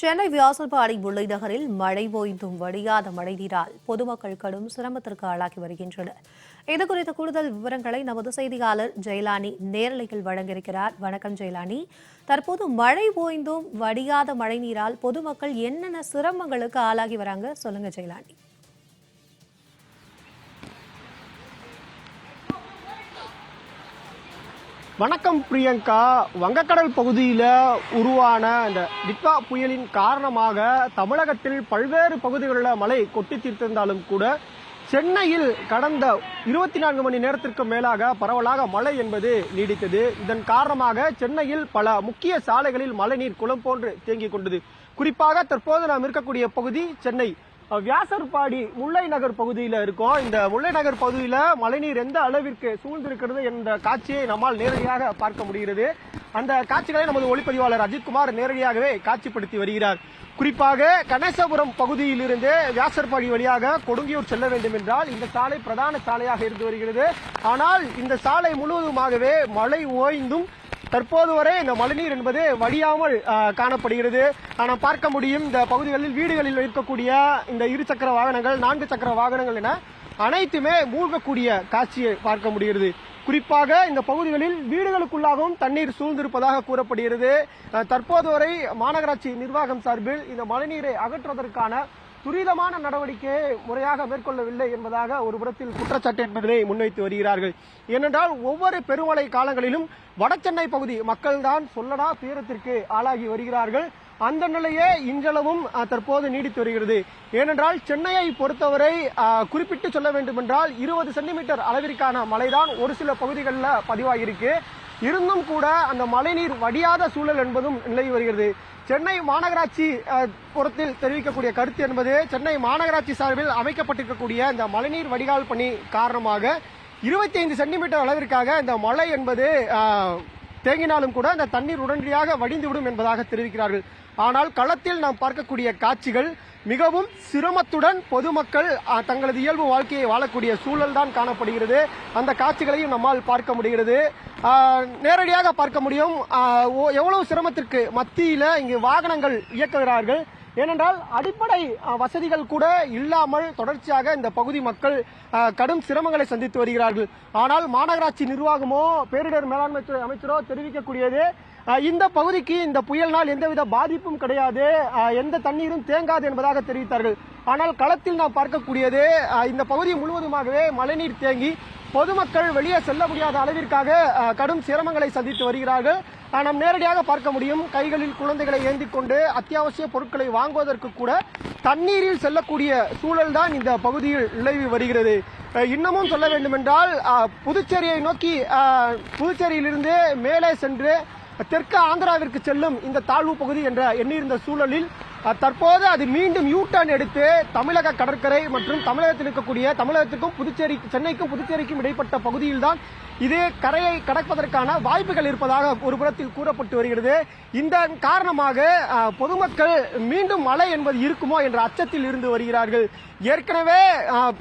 சென்னை வியாசல்பாடி முல்லை நகரில் மழை ஓய்ந்தும் வடியாத மழைநீரால் பொதுமக்கள் கடும் சிரமத்திற்கு ஆளாகி வருகின்றனர். இதுகுறித்த கூடுதல் விவரங்களை நமது செய்தியாளர் ஜெயலானி நேரலையில் வழங்கியிருக்கிறார். வணக்கம் ஜெயலானி. தற்போது மழை ஓய்ந்தும் வடியாத மழைநீரால் பொதுமக்கள் என்னென்ன சிரமங்களுக்கு ஆளாகி வராங்க சொல்லுங்க ஜெயலானி. வணக்கம் பிரியங்கா. வங்கக்கடல் பகுதியில் உருவான இந்த டிக்வா புயலின் காரணமாக தமிழகத்தில் பல்வேறு பகுதிகளில் மழை கொட்டி தீர்த்திருந்தாலும் கூட சென்னையில் கடந்த இருபத்தி நான்கு மணி நேரத்திற்கு மேலாக பரவலாக மழை என்பது நீடித்தது. இதன் காரணமாக சென்னையில் பல முக்கிய சாலைகளில் மழைநீர் குளம் போன்று தேங்கிக் கொண்டது. குறிப்பாக தற்போது நாம் இருக்கக்கூடிய பகுதி சென்னை. வியாசர்பாடி முல்லை நகர் பகுதியில் இருக்கோம். இந்த முல்லை நகர் பகுதியில் மழைநீர் எந்த அளவிற்கு சூழ்ந்திருக்கிறது என்ற காட்சியை நம்மால் நேரடியாக பார்க்க முடிகிறது. அந்த காட்சிகளை நமது ஒளிப்பதிவாளர் அஜித்குமார் நேரடியாகவே காட்சிப்படுத்தி வருகிறார். குறிப்பாக கணேசபுரம் பகுதியிலிருந்து வியாசர்பாடி வழியாக கொடுங்கியூர் செல்ல வேண்டும் என்றால் இந்த சாலை பிரதான சாலையாக இருந்து வருகிறது. ஆனால் இந்த சாலை முழுவதுமாகவே மழை ஓய்ந்தும் தற்போது வரை இந்த மழைநீர் என்பது வடியாமல் காணப்படுகிறது. ஆனால் பார்க்க முடியும் இந்த பகுதிகளில் வீடுகளில் இருக்கக்கூடிய இந்த இருசக்கர வாகனங்கள் நான்கு சக்கர வாகனங்கள் என அனைத்துமே மூழ்கக்கூடிய காட்சியை பார்க்க முடிகிறது. குறிப்பாக இந்த பகுதிகளில் வீடுகளுக்குள்ளாகவும் தண்ணீர் சூழ்ந்திருப்பதாக கூறப்படுகிறது. தற்போது வரை மாநகராட்சி நிர்வாகம் சார்பில் இந்த மழைநீரை அகற்றுவதற்கான துரிதமான நடவடிக்கையை முறையாக மேற்கொள்ளவில்லை என்பதாக ஒரு புறத்தில் குற்றச்சாட்டு என்பதை முன்வைத்து வருகிறார்கள். ஏனென்றால் ஒவ்வொரு பெருமழை காலங்களிலும் வடசென்னை பகுதி மக்கள்தான் சொல்லடா துயரத்திற்கு ஆளாகி வருகிறார்கள். அந்த நிலையே இன்றளவும் தற்போது நீடித்து வருகிறது. ஏனென்றால் சென்னையை பொறுத்தவரை குறிப்பிட்டு சொல்ல வேண்டுமென்றால் இருபது சென்டிமீட்டர் அளவிற்கான மழைதான் ஒரு சில பகுதிகளில் பதிவாகியிருக்கு. இருந்தும் கூட அந்த மழைநீர் வடியாத சூழல் என்பதும் நிலவி வருகிறது. சென்னை மாநகராட்சி புறத்தில் தெரிவிக்கக்கூடிய கருத்து என்பது சென்னை மாநகராட்சி சார்பில் அமைக்கப்பட்டிருக்கக்கூடிய இந்த மழைநீர் வடிகால் பணி காரணமாக இருபத்தி ஐந்து சென்டிமீட்டர் அளவிற்காக இந்த மழை என்பது தேங்கினாலும் கூட அந்த தண்ணீர் உடனடியாக வடிந்துவிடும் என்பதாக தெரிவிக்கிறார்கள். ஆனால் களத்தில் நாம் பார்க்கக்கூடிய காட்சிகள் மிகவும் சிரமத்துடன் பொதுமக்கள் தங்களது இயல்பு வாழ்க்கையை வாழக்கூடிய சூழல் தான் காணப்படுகிறது. அந்த காட்சிகளையும் நம்மால் பார்க்க முடிகிறது. நேரடியாக பார்க்க முடியும். ஓ- எவ்வளவு சிரமத்திற்கு மத்தியில் இங்கு வாகனங்கள் இயக்குகிறார்கள்? ஏனென்றால் அடிப்படை வசதிகள் கூட இல்லாமல் தொடர்ச்சியாக இந்த பகுதி மக்கள் கடும் சிரமங்களை சந்தித்து வருகிறார்கள். ஆனால் மாநகராட்சி நிர்வாகமோ பேரிடர் மேலாண்மை துறை அமைச்சரோ தெரிவிக்கக்கூடியது இந்த பகுதிக்கு இந்த புயலினால் எந்தவித பாதிப்பும் கிடையாது எந்த தண்ணீரும் தேங்காது என்பதாக தெரிவித்தார்கள். ஆனால் களத்தில் நாம் பார்க்கக்கூடியது இந்த பகுதி முழுவதுமாகவே மழைநீர் தேங்கி பொதுமக்கள் வெளியே செல்ல முடியாத அளவிற்காக கடும் சிரமங்களை சந்தித்து வருகிறார்கள். நாம் நேரடியாக பார்க்க முடியும் கைகளில் குழந்தைகளை ஏந்திக் கொண்டு அத்தியாவசிய பொருட்களை வாங்குவதற்கு கூட தண்ணீரில் செல்லக்கூடிய சூழல் தான் இந்த பகுதியில் நிலவி வருகிறது. இன்னமும் சொல்ல வேண்டுமென்றால் புதுச்சேரியை நோக்கி புதுச்சேரியிலிருந்து மேலே சென்று தெற்கு ஆந்திராவிற்கு செல்லும் இந்த தாழ்வு பகுதி என்ற எண்ணியிருந்த சூழலில் தற்போது அது மீண்டும் யூ டர்ன் எடுத்து தமிழக கடற்கரை மற்றும் தமிழகத்தில் இருக்கக்கூடிய தமிழகத்திற்கும் புதுச்சேரி சென்னைக்கும் புதுச்சேரிக்கும் இடைப்பட்ட பகுதியில்தான் இது கரையை கடப்பதற்கான வாய்ப்புகள் இருப்பதாக ஒரு புறத்தில் கூறப்பட்டு வருகிறது. இந்த காரணமாக பொதுமக்கள் மீண்டும் மழை என்பது இருக்குமோ என்ற அச்சத்தில் இருந்து வருகிறார்கள். ஏற்கனவே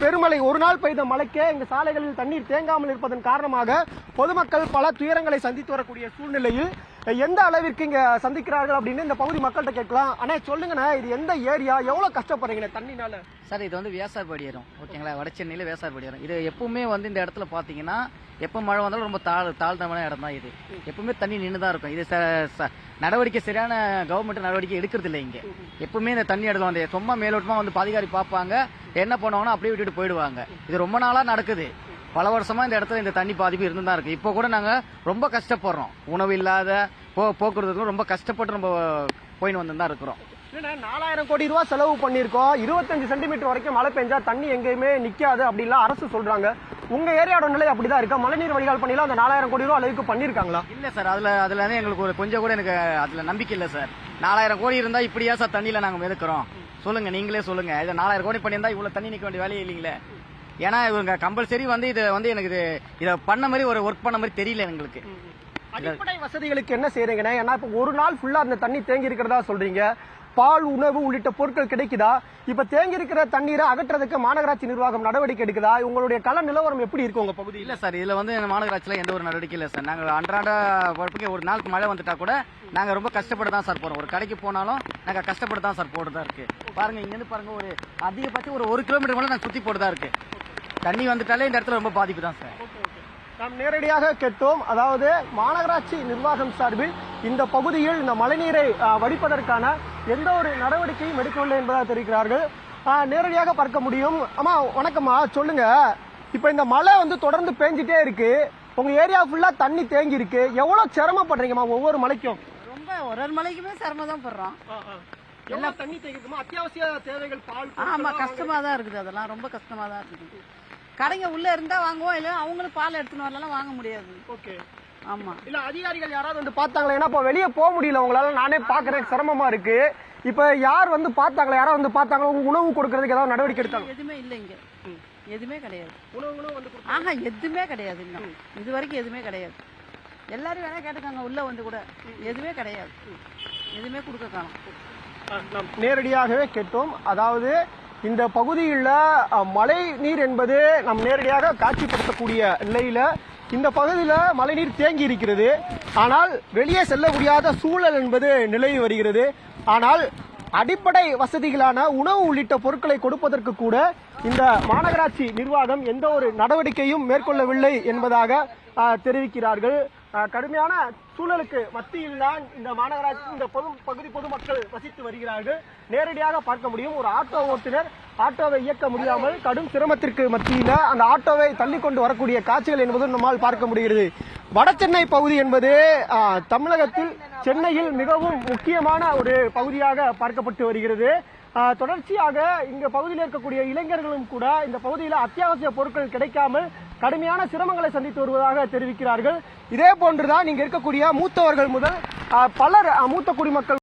பெருமழை ஒரு நாள் பெய்த மழைக்கே இந்த சாலைகளில் தண்ணீர் தேங்காமல் இருப்பதன் காரணமாக பொதுமக்கள் பல துயரங்களை சந்தித்து வரக்கூடிய சூழ்நிலையில் எந்த அளவிற்கு இங்க சந்திக்கிறார்கள் அப்படின்னு இந்த பகுதி மக்கள்கிட்ட கேட்கலாம். அண்ணே சொல்லுங்கண்ணே இது எந்த ஏரியா? எவ்வளவு கஷ்டப்படுறீங்க தண்ணினால? சார் இது வந்து வியாசார்பாடி ஏறும். ஓகேங்களா? வட சென்னையில் வியாசார்பாடி ஏறும். இது எப்பவுமே வந்து இந்த இடத்துல பார்த்தீங்கன்னா எப்போ மழை வந்தாலும் ரொம்ப தாழ் தாழ்ந்தமான இடம் தான் இது. எப்பவுமே தண்ணி நின்று தான் இருக்கும். இது ச- ச- நடவடிக்கை சரியான கவர்மெண்ட் நடவடிக்கை எடுக்கிறது இல்லை இங்கே. எப்பவுமே இந்த தண்ணி இடத்துல வந்து சும்மா மேலோட்டமாக வந்து பாதிகாரி பார்ப்பாங்க என்ன பண்ணுவாங்கன்னா அப்படியே விட்டுட்டு போயிடுவாங்க. இது ரொம்ப நாளாக நடக்குது. பல வருஷமா இந்த இடத்துல இந்த தண்ணி பாதிப்பு இருந்து தான் இருக்கு. இப்போ கூட நாங்கள் ரொம்ப கஷ்டப்படுறோம். உணவு இல்லாத போ போக்குவரத்துக்கு ரொம்ப கஷ்டப்பட்டு நம்ம போயின்னு வந்து தான் இருக்கிறோம். நாலாயிரம் கோடி ரூபாய் செலவு பண்ணியிருக்கோம். இருபத்தஞ்சு சென்டிமீட்டர் வரைக்கும் மழை பெஞ்சா தண்ணி எங்கேயுமே நிக்காது அப்படிலாம் அரசு சொல்றாங்க. உங்க ஏரியாவோட நிலை அப்படிதான் இருக்கா? மழைநீர் வடிகால் பண்ணிலாம் அந்த நாலாயிரம் கோடி ரூபாய் அளவுக்கு பண்ணிருக்காங்களா இல்ல சார் அதுல அதுல எங்களுக்கு ஒரு கொஞ்சம் கூட எனக்கு அதுல நம்பிக்கை இல்ல சார். நாலாயிரம் கோடி இருந்தா இப்படியா சார் தண்ணியில நாங்க மிதக்கிறோம்? சொல்லுங்க நீங்களே சொல்லுங்க. இது நாலாயிரம் கோடி பண்ணியிருந்தா இவ்வளவு தண்ணி நிக்க வேண்டிய வேலையே இல்லைங்களே. ஏன்னா இவங்க கம்பல்சரி வந்து இது வந்து எனக்கு இது இதை பண்ண மாதிரி ஒரு ஒர்க் பண்ண மாதிரி தெரியல எங்களுக்கு. அடிப்படை வசதிகளுக்கு என்ன செய்யறீங்கண்ணே ஏன்னா இப்ப ஒரு நாள் ஃபுல்லா அந்த தண்ணி தேங்கி இருக்கிறதா சொல்றீங்க. பால் உணவு உள்ளிட்ட பொருட்கள் கிடைக்குதா? இப்ப தேங்கி இருக்கிற தண்ணீரை அகற்றுறதுக்கு மாநகராட்சி நிர்வாகம் நடவடிக்கை எடுக்குதா? உங்களுடைய கள நிலவரம் எப்படி இருக்கு உங்க பகுதியில்? இல்ல சார் இதுல வந்து மாநகராட்சியில எந்த ஒரு நடவடிக்கை இல்ல சார். நாங்க அன்றாட பொறுப்புக்கு ஒரு நாளுக்கு மழை வந்துட்டா கூட நாங்க ரொம்ப கஷ்டப்பட்டு தான் சார் போறோம். ஒரு கடைக்கு போனாலும் நாங்க கஷ்டப்பட்டு தான் சார் போடுறதா இருக்கு. பாருங்க இங்க இருந்து பாருங்க ஒரு அதிகபட்சம் ஒரு ஒரு கிலோமீட்டர் மேல நாங்க சுத்தி போட்டுதான் இருக்கு. தண்ணி வந்துட்டாலே இந்த இடத்துல ரொம்ப பாதிப்பு தான் சார் நாம் நேரடியாக கேட்டோம். அதாவது மாநகராட்சி நிர்வாகம் சார்பில் இந்த பகுதியில் இந்த மழைநீரை வடிப்பதற்கான எந்த ஒரு நடவடிக்கையும் எடுக்கவில்லை என்பதாக தெரிவிக்கிறார்கள். நேரடியாக பார்க்க முடியும். அம்மா வணக்கம்மா. சொல்லுங்க. இப்ப இந்த மழை வந்து தொடர்ந்து பேஞ்சிட்டே இருக்கு. உங்க ஏரியா ஃபுல்லா தண்ணி தேங்கி இருக்கு எவ்வளவு சிரமப்படுறீங்கம்மா ஒவ்வொரு மலைக்கும் ரொம்ப ஒரு ஒரு மலைக்குமே சிரமம் தான் படுறோம் எல்லாம் தண்ணி தேங்கிருக்குமா அத்தியாவசிய தேவைகள் பால் ஆமா கஷ்டமா தான் இருக்குது. அதெல்லாம் ரொம்ப கஷ்டமா தான் இருக்குது. கடைங்க உள்ள இருந்தா வாங்குவோம் இல்ல அவங்களும் பால் எடுத்துன்னு வரலாம் வாங்க முடியாது. ஓகே. ஆமா. இல்ல அதிகாரிகள் யாராவது வந்து பார்த்தாங்களா? ஏன்னா இப்போ வெளியே போக முடியல. உங்களால நானே பாக்குறேன் சிரமமா இருக்கு. இப்ப யார் வந்து பார்த்தாங்களா? யாராவது வந்து பார்த்தாங்களா? உங்க உணவு கொடுக்கறதுக்கு ஏதாவது நடவடிக்கை எடுத்தாங்க எதுவுமே இல்ல இங்க. எதுவுமே கிடையாது. உணவுகளும் வந்து. ஆஹா எதுவுமே கிடையாது இன்னும் இது வரைக்கும் எதுவுமே கிடையாது. எல்லாரும் வேணா கேட்டுக்காங்க உள்ள வந்து கூட. எதுவுமே கிடையாது. எதுவுமே கொடுக்க காணும் நேரடியாகவே கேட்டோம். அதாவது இந்த பகுதியில் மழை நீர் என்பது நம் நேரடியாக காட்சிப்படுத்தக்கூடிய நிலையில் இந்த பகுதியில் மழைநீர் தேங்கி இருக்கிறது. ஆனால் வெளியே செல்ல முடியாத சூழல் என்பது நிலவி வருகிறது. ஆனால் அடிப்படை வசதிகளான உணவு உள்ளிட்ட பொருட்களை கொடுப்பதற்கு கூட இந்த மாநகராட்சி நிர்வாகம் எந்த ஒரு நடவடிக்கையும் மேற்கொள்ளவில்லை என்பதாக தெரிவிக்கிறார்கள். கடுமையான சூழலுக்கு மத்தியில் தான் இந்த மாநகராட்சி இந்த பொது பகுதி பொதுமக்கள் வசித்து வருகிறார்கள். நேரடியாக பார்க்க முடியும். ஒரு ஆட்டோ ஓட்டுநர் ஆட்டோவை இயக்க முடியாமல் கடும் சிரமத்திற்கு மத்தியில் அந்த ஆட்டோவை தள்ளி கொண்டு வரக்கூடிய காட்சிகள் என்பதும் நம்மால் பார்க்க முடிகிறது. வட சென்னை பகுதி என்பது தமிழகத்தில் சென்னையில் மிகவும் முக்கியமான ஒரு பகுதியாக பார்க்கப்பட்டு வருகிறது. தொடர்ச்சியாக இந்த பகுதியில் இருக்கக்கூடிய இளைஞர்களும் கூட இந்த பகுதியில் அத்தியாவசிய பொருட்கள் கிடைக்காமல் கடுமையான சிரமங்களை சந்தித்து வருவதாக தெரிவிக்கிறார்கள். இதே போன்றுதான் இங்க இருக்கக்கூடிய மூத்தவர்கள் முதல் பலர் மூத்த குடிமக்கள்